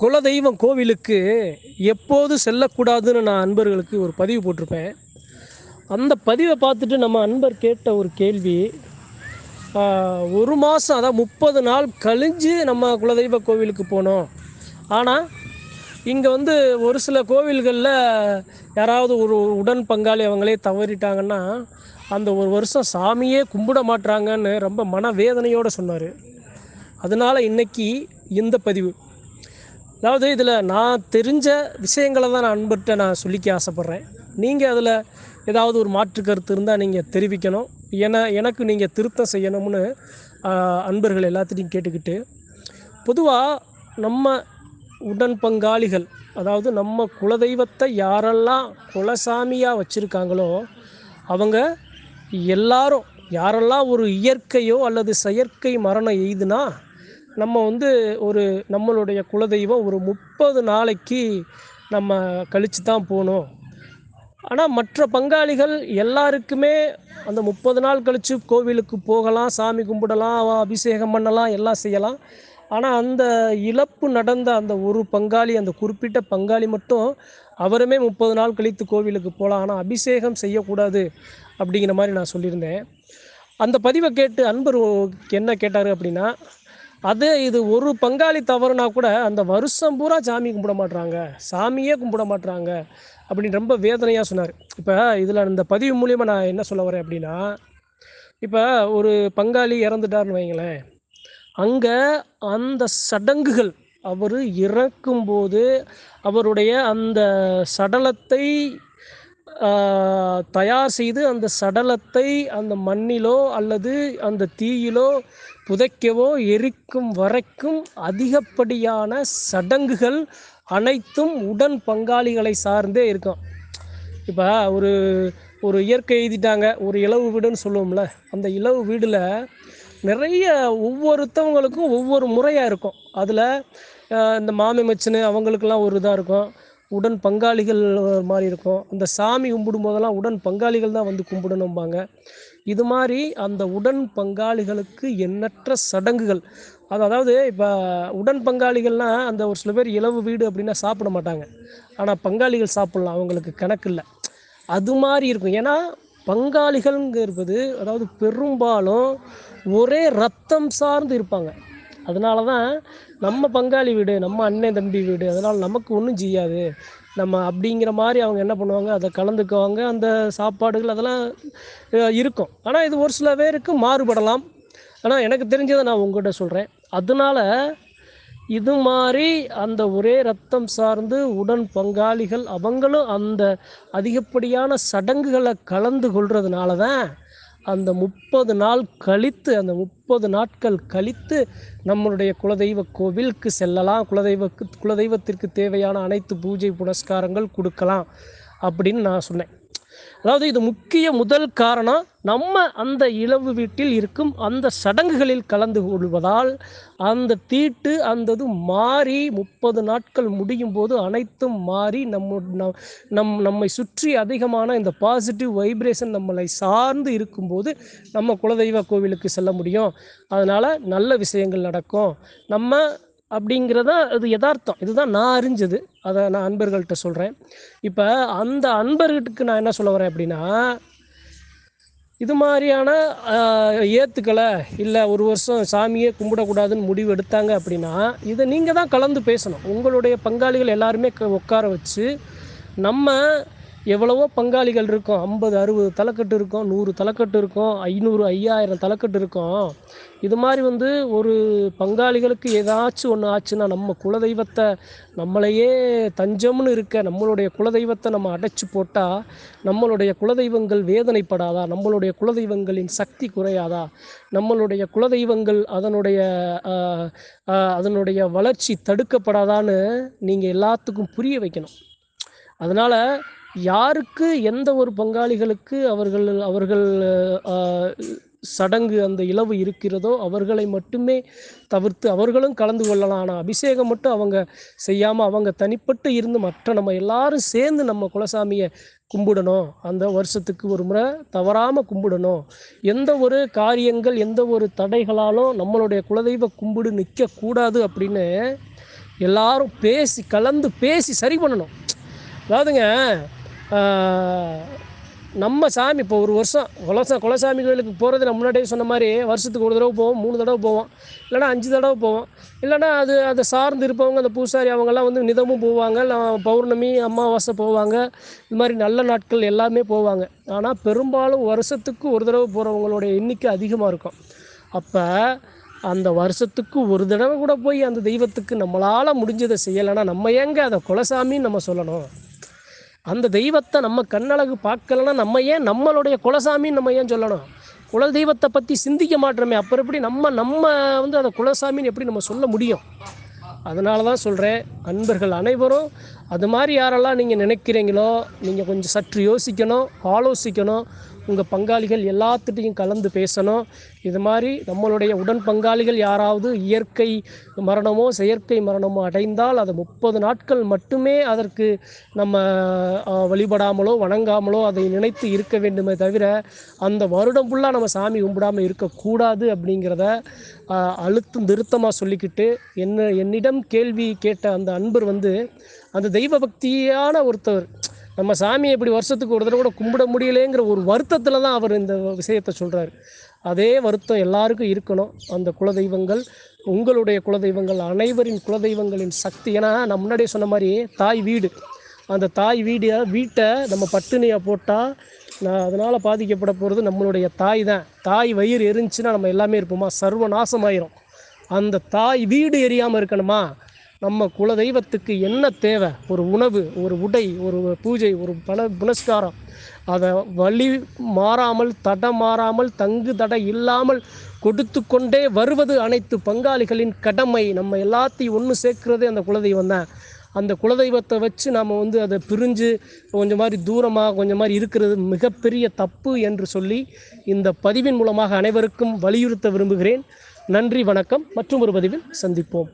குலதெய்வம் கோவிலுக்கு எப்போது செல்லக்கூடாதுன்னு நான் அன்பர்களுக்கு ஒரு பதிவு போட்டிருப்பேன். அந்த பதிவை பார்த்துட்டு நம்ம அன்பர் கேட்ட ஒரு கேள்வி ஒரு மாதம் அதான் முப்பது நாள் கழிஞ்சு நம்ம குலதெய்வ கோவிலுக்கு போனோம். ஆனால் இங்கே வந்து ஒரு சில கோவில்களில் யாராவது ஒரு உடன் பங்காளி அவங்களே தவறிட்டாங்கன்னா அந்த ஒரு வருஷம் சாமியே கும்பிட மாட்றாங்கன்னு ரொம்ப மனவேதனையோடு சொன்னார். அதனால் இன்றைக்கி இந்த பதிவு. அதாவது இதில் நான் தெரிஞ்ச விஷயங்களை தான் நான் அன்பர்கிட்ட நான் சொல்லிக்க ஆசைப்பட்றேன். நீங்கள் அதில் ஏதாவது ஒரு மாற்று கருத்து இருந்தால் நீங்கள் தெரிவிக்கணும். ஏன்னா எனக்கு நீங்கள் திருத்தம் செய்யணும்னு அன்பர்கள் எல்லாத்தையும் கேட்டுக்கிட்டு பொதுவாக நம்ம உடன் பங்காளிகள் அதாவது நம்ம குலதெய்வத்தை யாரெல்லாம் குலசாமியாக வச்சுருக்காங்களோ அவங்க எல்லாரும் யாரெல்லாம் ஒரு இயற்கையோ அல்லது செயற்கை மரணம் எய்துனா நம்ம வந்து ஒரு நம்மளுடைய குலதெய்வம் ஒரு முப்பது நாளைக்கு நம்ம கழித்து தான் போகணும். ஆனால் மற்ற பங்காளிகள் எல்லாருக்குமே அந்த முப்பது நாள் கழித்து கோவிலுக்கு போகலாம் சாமி கும்பிடலாம் அபிஷேகம் பண்ணலாம் எல்லாம் செய்யலாம். ஆனால் அந்த இழப்பு நடந்த அந்த ஒரு பங்காளி அந்த குறிப்பிட்ட பங்காளி மட்டும் அவருமே முப்பது நாள் கழித்து கோவிலுக்கு போகலாம். ஆனால் அபிஷேகம் செய்யக்கூடாது அப்படிங்கிற மாதிரி நான் சொல்லியிருந்தேன். அந்த பதிவை கேட்டு அன்பர் என்ன கேட்டார் அப்படின்னா அது இது ஒரு பங்காளி தவறுனா கூட அந்த வருஷம் பூரா சாமி கும்பிட மாட்டுறாங்க சாமியே கும்பிட மாட்டுறாங்க அப்படின்னு ரொம்ப வேதனையாக சொன்னார். இப்போ இதில் இந்த பதிவு மூலியமாக நான் என்ன சொல்ல வரேன் அப்படின்னா இப்போ ஒரு பங்காளி இறந்துட்டாருன்னு வைங்களேன். அங்கே அந்த சடங்குகள் அவர் இறக்கும்போது அவருடைய அந்த சடலத்தை தயார் செய்து அந்த சடலத்தை அந்த மண்ணிலோ அல்லது அந்த தீயிலோ புதைக்கவோ எரிக்கும் வரைக்கும் அதிகப்படியான சடங்குகள் அனைத்தும் உடன் பங்காளிகளை சார்ந்தே இருக்கும். இப்போ ஒரு ஒரு இயற்கை எழுதிட்டாங்க ஒரு இலவு வீடுன்னு சொல்லுவோம்ல அந்த இலவு வீடில் நிறைய ஒவ்வொருத்தவங்களுக்கும் ஒவ்வொரு முறையாக இருக்கும். அதில் இந்த மாமி மச்சினு அவங்களுக்கெல்லாம் ஒரு இதாக இருக்கும். உடன் பங்காளிகள் மாதிரி இருக்கும். அந்த சாமி கும்பிடும் போதெல்லாம் உடன் பங்காளிகள் தான் வந்து கும்பிடணும்பாங்க. இது மாதிரி அந்த உடன் பங்காளிகளுக்கு எண்ணற்ற சடங்குகள். அது அதாவது இப்போ உடன் பங்காளிகள்னால் அந்த ஒரு சில பேர் இலவு வீடு அப்படின்னா சாப்பிட மாட்டாங்க. ஆனால் பங்காளிகள் சாப்பிட்லாம் அவங்களுக்கு கணக்கு இல்லை. அது மாதிரி இருக்கும். ஏன்னா பங்காளிகள்ங்கிறது அதாவது பெரும்பாலும் ஒரே ரத்தம் சார்ந்து இருப்பாங்க. அதனால தான் நம்ம பங்காளி வீடு நம்ம அண்ணன் தம்பி வீடு அதனால் நமக்கு ஒன்றும் செய்யாது. நம்ம அப்படிங்கிற மாதிரி அவங்க என்ன பண்ணுவாங்க அதை கலந்துக்குவாங்க அந்த சாப்பாடுகள் அதெல்லாம் இருக்கும். ஆனால் இது ஒரு சில பேருக்கு மாறுபடலாம். ஆனால் எனக்கு தெரிஞ்சதை நான் உங்கள்கிட்ட சொல்கிறேன் அதனால இது மாதிரி அந்த ஒரே ரத்தம் சார்ந்து உடன் பங்காளிகள் அவங்களும் அந்த அதிகப்படியான சடங்குகளை கலந்து கொள்றதுனால தான் அந்த முப்பது நாள் கழித்து அந்த முப்பது நாட்கள் கழித்து நம்மளுடைய குலதெய்வ கோவிலுக்கு செல்லலாம். குலதெய்வக்கு குலதெய்வத்திற்கு தேவையான அனைத்து பூஜை புனஸ்காரங்கள் கொடுக்கலாம் அப்படின்னு நான் சொன்னேன். அதாவது இது முக்கிய முதல் காரணம் நம்ம அந்த இளவு வீட்டில் இருக்கும் அந்த சடங்குகளில் கலந்து கொள்வதால் அந்த தீட்டு அந்த இது மாறி முப்பது நாட்கள் முடியும் போது அனைத்தும் மாறி நம்ம நம் நம் நம்மை சுற்றி அதிகமான இந்த பாசிட்டிவ் வைப்ரேஷன் நம்மளை சார்ந்து இருக்கும்போது நம்ம குலதெய்வ கோவிலுக்கு செல்ல முடியும். அதனால் நல்ல விஷயங்கள் நடக்கும். நம்ம அப்படிங்கிறத அது யதார்த்தம். இதுதான் நான் அறிஞ்சது. அதை நான் அன்பர்கள்ட்ட சொல்கிறேன் இப்போ அந்த அன்பர்களுக்கு நான் என்ன சொல்ல வரேன் அப்படின்னா இது மாதிரியான ஏற்றுக்கலை இல்லை ஒரு வருஷம் சாமியே கும்பிடக்கூடாதுன்னு முடிவு எடுத்தாங்க அப்படின்னா இதை நீங்கள் தான் கலந்து பேசணும். உங்களுடைய பங்காளிகள் எல்லாருமே உட்கார வச்சு நம்ம எவ்வளவோ பங்காளிகள் இருக்கும். ஐம்பது அறுபது தலைக்கட்டு இருக்கும். நூறு தலைக்கட்டு இருக்கும். ஐநூறு ஐயாயிரம் தலைக்கட்டு இருக்கும். இது மாதிரி வந்து ஒரு பங்காளிகளுக்கு ஏதாச்சும் ஒன்று ஆச்சுன்னா நம்ம குலதெய்வத்தை நம்மளையே தஞ்சம்னு இருக்க நம்மளுடைய குலதெய்வத்தை நம்ம அடைச்சி போட்டால் நம்மளுடைய குலதெய்வங்கள் வேதனைப்படாதா? நம்மளுடைய குலதெய்வங்களின் சக்தி குறையாதா? நம்மளுடைய குலதெய்வங்கள் அதனுடைய அதனுடைய வளர்ச்சி தடுக்கப்படாதான்னு நீங்கள் எல்லாத்துக்கும் புரிய வைக்கணும். அதனால் யாருக்கு எந்த ஒரு பங்காளிகளுக்கு அவர்கள் அவர்கள் சடங்கு அந்த இலவு இருக்கிறதோ அவர்களை மட்டுமே தவிர்த்து அவர்களும் கலந்து கொள்ளலாம். ஆனால் அபிஷேகம் மட்டும் அவங்க செய்யாமல் அவங்க தனிப்பட்டு இருந்து மற்ற நம்ம எல்லாரும் சேர்ந்து நம்ம குலசாமியை கும்பிடணும். அந்த வருஷத்துக்கு ஒரு முறை தவறாமல் கும்பிடணும். எந்த ஒரு காரியங்கள் எந்த ஒரு தடைகளாலும் நம்மளுடைய குலதெய்வ கும்பிடு நிற்கக்கூடாது அப்படின்னு எல்லாரும் பேசி கலந்து பேசி சரி பண்ணணும். அதாவதுங்க நம்ம சாமி இப்போ ஒரு வருஷம் குலசா குலசாமி கோயிலுக்கு போகிறது நான் முன்னாடியே சொன்ன மாதிரி வருஷத்துக்கு ஒரு தடவை போவோம் மூணு தடவை போவோம். இல்லைன்னா அஞ்சு தடவை போவோம். இல்லைன்னா அது அதை சார்ந்து இருப்பவங்க அந்த பூசாரி அவங்கெல்லாம் வந்து நிதமும் போவாங்க. பௌர்ணமி அமாவாசை போவாங்க. இது மாதிரி நல்ல நாட்கள் எல்லாமே போவாங்க. ஆனால் பெரும்பாலும் வருஷத்துக்கு ஒரு தடவை போகிறவங்களுடைய எண்ணிக்கை அதிகமாக இருக்கும். அப்போ அந்த வருஷத்துக்கு ஒரு தடவை கூட போய் அந்த தெய்வத்துக்கு நம்மளால் முடிஞ்சதை செய்யலைன்னா நம்ம ஏங்க அதை குலசாமின்னு நம்ம சொல்லணும்? அந்த தெய்வத்தை நம்ம கண்ணழகு பார்க்கலன்னா நம்ம ஏன் நம்மளுடைய குலசாமின்னு நம்ம ஏன் சொல்லணும்? குல தெய்வத்தை பற்றி சிந்திக்க மாட்டோமே. அப்புறம் எப்படி நம்ம நம்ம வந்து அதை குலசாமின்னு எப்படி நம்ம சொல்ல முடியும்? அதனால தான் சொல்கிறேன் அன்பர்கள் அனைவரும் அது மாதிரி யாரெல்லாம் நீங்கள் நினைக்கிறீங்களோ நீங்கள் கொஞ்சம் சற்று யோசிக்கணும் ஆலோசிக்கணும். உங்கள் பங்காளிகள் எல்லாத்துட்டையும் கலந்து பேசணும். இது மாதிரி நம்மளுடைய உடன் பங்காளிகள் யாராவது இயற்கை மரணமோ செயற்கை மரணமோ அடைந்தால் அதை முப்பது நாட்கள் மட்டுமே அதற்கு நம்ம வழிபடாமலோ வணங்காமலோ அதை நினைத்து இருக்க வேண்டுமே தவிர அந்த வருடம் ஃபுல்லாக நம்ம சாமி கும்பிடாமல் இருக்கக்கூடாது அப்படிங்கிறத அழுத்தம் திருத்தமாக சொல்லிக்கிட்டு என்ன என்னிடம் கேள்வி கேட்ட அந்த அன்பர் வந்து அந்த தெய்வ பக்தியான ஒருத்தவர் நம்ம சாமியை இப்படி வருஷத்துக்கு ஒரு தடவை கூட கும்பிட முடியலைங்கிற ஒரு வருத்தத்தில் தான் அவர் இந்த விஷயத்தை சொல்கிறார் அதே வருத்தம் எல்லாருக்கும் இருக்கணும். அந்த குலதெய்வங்கள் உங்களுடைய குலதெய்வங்கள் அனைவரின் குலதெய்வங்களின் சக்தி. ஏன்னா நான் முன்னாடியே சொன்ன மாதிரி தாய் வீடு. அந்த தாய் வீடு வீட்டை நம்ம பட்டினியாக போட்டால் நான் அதனால் பாதிக்கப்பட போகிறது நம்மளுடைய தாய் தான். தாய் வயிறு எரிஞ்சுன்னா நம்ம எல்லாமே இருப்போமா? சர்வ நாசமாயிரும் அந்த தாய் வீடு எரியாமல் இருக்கணுமா? நம்ம குலதெய்வத்துக்கு என்ன தேவை? ஒரு உணவு ஒரு உடை ஒரு பூஜை ஒரு பல புனஸ்காரம். அதை வழி மாறாமல் தடம் மாறாமல் தங்கு தடை இல்லாமல் கொடுத்து கொண்டே வருவது அனைத்து பங்காளிகளின் கடமை. நம்ம எல்லாத்தையும் ஒன்று சேர்க்கிறதே அந்த குலதெய்வம் தான். அந்த குலதெய்வத்தை வச்சு நாம் வந்து அதை பிரிஞ்சு கொஞ்சம் மாதிரி தூரமாக கொஞ்சம் மாதிரி இருக்கிறது மிகப்பெரிய தப்பு என்று சொல்லி இந்த பதிவின் மூலமாக அனைவருக்கும் வலியுறுத்த விரும்புகிறேன். நன்றி வணக்கம். மற்றும் ஒரு பதிவில் சந்திப்போம்.